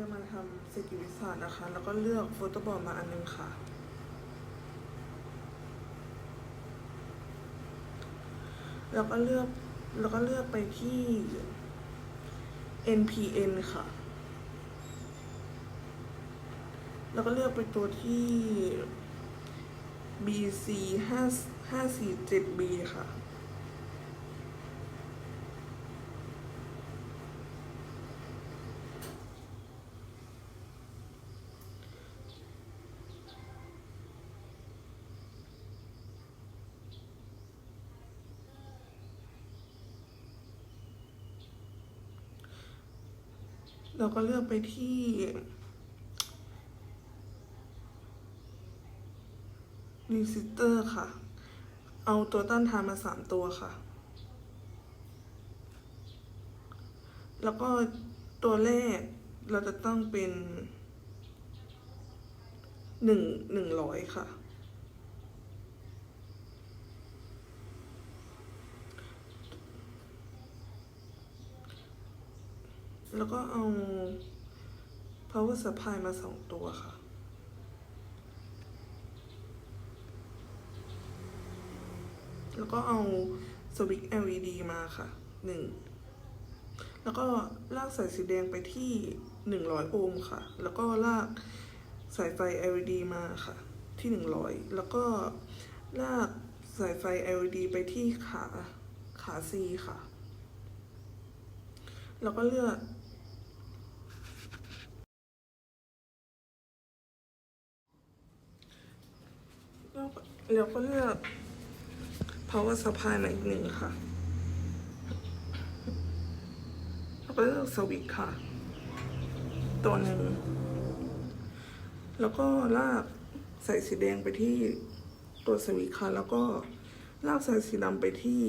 จะมาทำสกิลวิสาสนะคะ แล้วก็เลือกโฟโต้บอร์ดมาอันนึงค่ะ แล้วก็เลือกแล้วก็เลือกไปที่ NPN ค่ะ แล้วก็เลือกไปตัวที่ BC 5 547B ค่ะ เราก็เลือกไปที่รีซิสเตอร์ค่ะ เอาตัวต้านทานมาสามตัวค่ะ แล้วก็ตัวแรกเราจะต้องเป็นหนึ่งหนึ่งร้อยค่ะ แล้วก็เอา power supply มาสองตัวค่ะ แล้วก็เอาสวิตช์ LED มาค่ะหนึ่งแล้วก็ลากสายสีแดงไปที่หนึ่งร้อยโอห์มค่ะ แล้วก็ลากสายไฟ LED มาค่ะ ที่หนึ่งร้อยแล้วก็ลากสายไฟ LED ไปที่ขาขา C ค่ะ แล้วก็เลือก แล้วก็เลือก power supply มาอีกหนึ่งค่ะ แล้วก็เลือกสวิตค่ะ ตัวหนึ่ง แล้วก็ลากสายสีแดงไปที่ตัวสวิตค่ะ แล้วก็ลากสายสีดำไปที่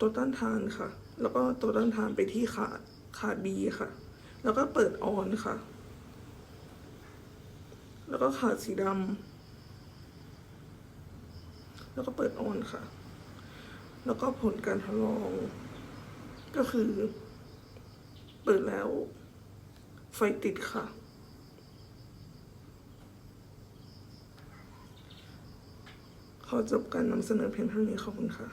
ตัวต้านทานค่ะ แล้วก็ตัวต้านทานไปที่ขาขาบีค่ะ แล้วก็เปิดออนค่ะ แล้วก็ขาดสีดำ แล้วก็เปิดออนค่ะ แล้วก็ผลการทดลอง ก็คือ เปิดแล้ว ไฟติดค่ะ ขอจบการนำเสนอเพียงเท่านี้ขอบคุณค่ะ